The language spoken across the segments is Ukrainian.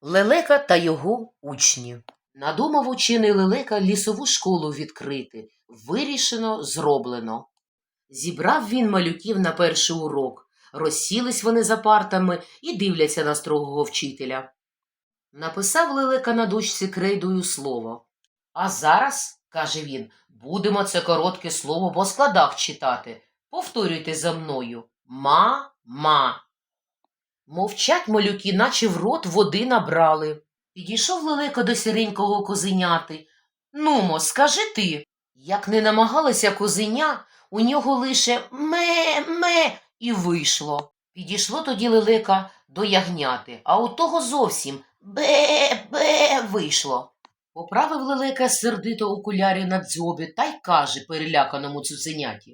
Лелека та його учні. Надумав учений Лелека лісову школу відкрити. Вирішено, зроблено. Зібрав він малюків на перший урок. Розсілись вони за партами і дивляться на строгого вчителя. Написав Лелека на дошці крейдою слово. А зараз, каже він, будемо це коротке слово по складах читати. Повторюйте за мною. Ма-ма. Мовчать малюки, наче в рот води набрали. Підійшов лелека до сіренького козеняти. Нумо, скажи ти. Як не намагалася козеня, у нього лише ме-ме і вийшло. Підійшло тоді лелека до ягняти, а у того зовсім бе-бе вийшло. Поправив лелека сердито окулярі на дзьобі та й каже переляканому цуценяті.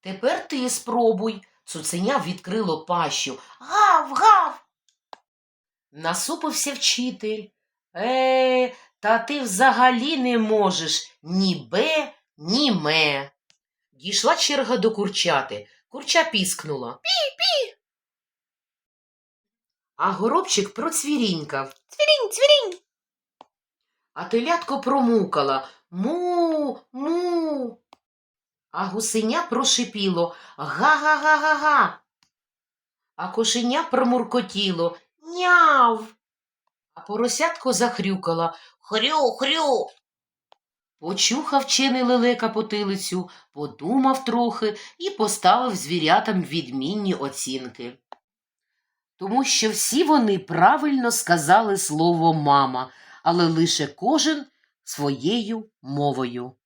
Тепер ти спробуй. Цуценя відкрило пащу. Гав, гав. Насупився вчитель. Е, та ти взагалі не можеш ні бе, ні ме. Дійшла черга до курчати. Курча піскнула. Пі-пі. А горобчик процвірінькав. Цвірінь, цвірінь. А телятко промукала. Му, му. А гусеня прошипіло га-га-га-га-га. А кошеня промуркотіло няв. А поросятко захрюкала хрю-хрю. Почухав вчений лелека потилицю, подумав трохи і поставив звірятам відмінні оцінки. Тому що всі вони правильно сказали слово мама, але лише кожен своєю мовою.